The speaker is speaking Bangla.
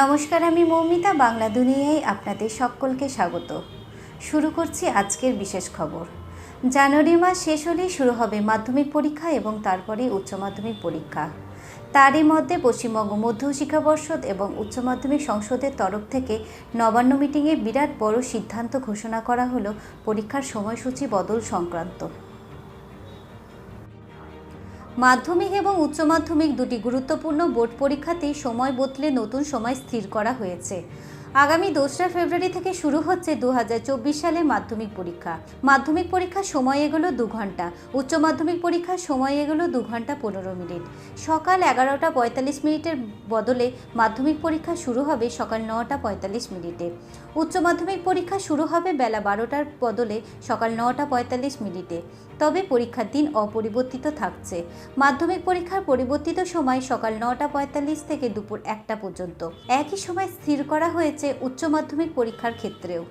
নমস্কার, আমি মৌমিতা, বাংলা দুনিয়ায় আপনাদের সকলকে স্বাগত। শুরু করছি আজকের বিশেষ খবর। জানুয়ারি মাস শেষ হলেই শুরু হবে মাধ্যমিক পরীক্ষা এবং তারপরে উচ্চ মাধ্যমিক পরীক্ষা। তারই মধ্যে পশ্চিমবঙ্গ মধ্য শিক্ষা পর্ষদ এবং উচ্চ মাধ্যমিক সংসদের তরফ থেকে নবান্ন মিটিংয়ে বিরাট বড় সিদ্ধান্ত ঘোষণা করা হলো পরীক্ষার সময়সূচি বদল সংক্রান্ত। মাধ্যমিক এবং উচ্চ মাধ্যমিক দুটি গুরুত্বপূর্ণ বোর্ড পরীক্ষাতেই সময় বদলে নতুন সময় স্থির করা হয়েছে। আগামী দোসরা ফেব্রুয়ারি থেকে শুরু হচ্ছে দু হাজার চব্বিশ সালে মাধ্যমিক পরীক্ষা। মাধ্যমিক পরীক্ষার সময় এগুলো দু ঘণ্টা। উচ্চ মাধ্যমিক পরীক্ষার সময় এগুলো দু ঘণ্টা পনেরো মিনিট। সকাল এগারোটা পঁয়তাল্লিশ মিনিটের বদলে মাধ্যমিক পরীক্ষা শুরু হবে সকাল নটা পঁয়তাল্লিশ মিনিটে। উচ্চ মাধ্যমিক পরীক্ষা শুরু হবে বেলা বারোটার বদলে সকাল নটা পঁয়তাল্লিশ মিনিটে। তবে পরীক্ষার দিন অপরিবর্তিত থাকছে। মাধ্যমিক পরীক্ষার পরিবর্তিত সময় সকাল নটা পঁয়তাল্লিশ থেকে দুপুর একটা পর্যন্ত। একই সময় স্থির করা হয়েছে উচ্চ মাধ্যমিক পরীক্ষার ক্ষেত্রেও।